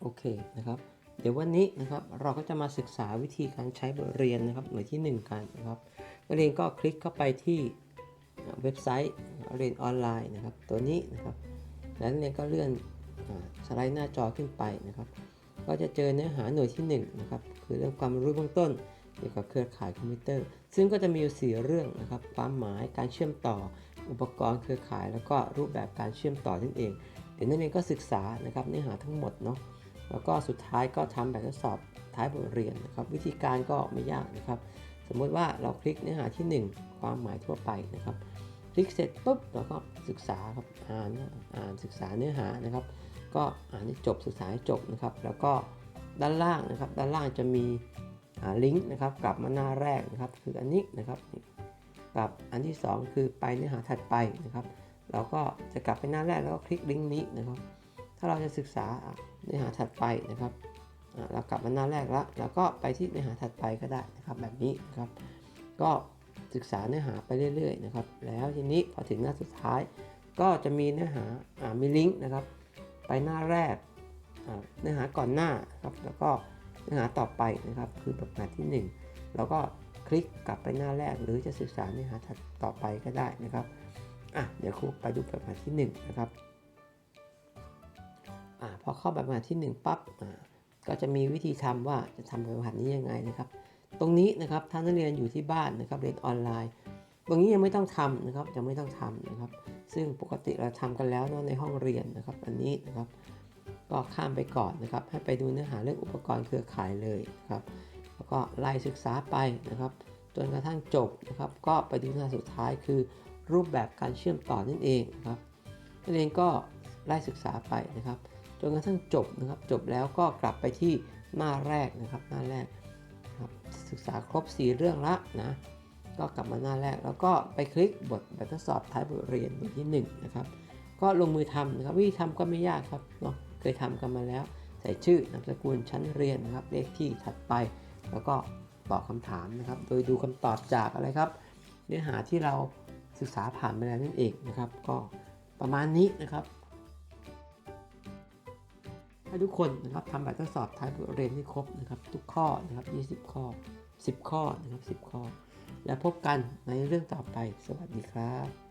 โอเคนะครับ เดี๋ยววันนี้นะครับเราก็จะมาศึกษาวิธีการใช้บทเรียนนะครับหน่วยที่ 1 กันนะครับนักเรียนก็คลิกเข้าไปที่เว็บไซต์เรียนออนไลน์นะครับ ตัวนี้นะครับ แล้วนักเรียนก็เลื่อนสไลด์หน้าจอขึ้นไปนะครับ ก็จะเจอเนื้อหาหน่วยที่1นะครับคือเรื่องความรู้เบื้องต้นเกี่ยวกับเครือข่ายคอมพิวเตอร์ ซึ่งก็จะมีอยู่สี่เรื่องนะครับ ความหมายการเชื่อมต่ออุปกรณ์เครือข่าย แล้วก็รูปแบบการเชื่อมต่อนั่นเอง เดี๋ยวนักเรียนก็ศึกษานะครับเนื้อหาทั้งหมดเนาะ แล้วก็สุดท้ายก็ทำแบบทดสอบท้ายบทเรียนนะครับ วิธีการก็ไม่ยากนะครับ สมมุติว่าเราคลิกเนื้อหาที่ 1 ความหมายทั่วไปนะครับ คลิกเสร็จปุ๊บเราก็ศึกษาครับอ่านอ่านศึกษาเนื้อหานะครับ ก็อ่านให้จบศึกษาให้จบนะครับ แล้วก็ด้านล่างนะครับ ด้านล่างจะมีลิงก์นะครับ กลับมาหน้าแรกนะครับ คืออันนี้นะครับกับอันที่ 2 คือไปเนื้อหาถัดไปนะครับ เราก็จะกลับไปหน้าแรกแล้วก็คลิกลิงก์นี้นะครับ ถ้าเราจะศึกษาเนื้อหาถัดไปนะครับเรากลับมาหน้าแรกแล้วแล้วก็ไปที่เนื้อหาถัดไปก็ได้นะครับแบบนี้นะครับ ก็ศึกษาเนื้อหาไปเรื่อยๆนะครับ แล้วทีนี้พอถึงหน้าสุดท้าย ก็จะมีเนื้อหาอมีลิงก์นะครับ ไปหน้าแรกเนื้อหาก่อนหน้าครับแล้วก็เนื้อหาต่อไปนะครับ คือแบบมาที่1เราก็คลิกกลับไปหน้าแรก หรือจะศึกษาเนื้อหาถัดต่อไปก็ได้นะครับอะเดี๋ยวครูไปดูแบบมาที่ 1 นะครับ พอเข้าแบบรหัสที่ 1 ปั๊บก็จะมีวิธีทำว่าจะทำแบบรหัสนี้ยังไงนะครับ ตรงนี้นะครับถ้านักเรียนอยู่ที่บ้านนะครับเรียนออนไลน์ ตรงนี้ยังไม่ต้องทำนะครับยังไม่ต้องทำนะครับ ซึ่งปกติเราทำกันแล้วเนอะในห้องเรียนนะครับ อันนี้นะครับ ก็ข้ามไปก่อนนะครับ ให้ไปดูเนื้อหาเรื่องอุปกรณ์เครือข่ายเลยนะครับแล้วก็ไล่ศึกษาไปนะครับจนกระทั่งจบนะครับ ก็ไปดูหน้าสุดท้ายคือรูปแบบการเชื่อมต่อนั่นเองนะครับนักเรียนก็ไล่ศึกษาไปนะครับ จนกระทั่งจบนะครับ จบแล้วก็กลับไปที่หน้าแรกนะครับ หน้าแรกครับศึกษาครบ 4 เรื่องละนะก็กลับมาหน้าแรก แล้วก็ไปคลิกบทแบบทดสอบท้ายบทเรียนบทที่1นะครับก็ลงมือทำนะครับวิธีทำก็ไม่ยากครับเนาะเคยทำกันมาแล้ว ใส่ชื่อนามสกุลชั้นเรียนนะครับ เลขที่ถัดไป แล้วก็ตอบคำถามนะครับ โดยดูคำตอบจากอะไรครับ เนื้อหาที่เราศึกษาผ่านไปแล้วนั่นเองนะครับ ก็ประมาณนี้นะครับ ให้ทุกคนนะครับทำแบบทดสอบท้ายบทเรียนให้ครบนะครับ ทุกข้อนะครับ 20 ข้อ 10 ข้อนะครับ 10 ข้อ แล้วพบกันในเรื่องต่อไป สวัสดีครับ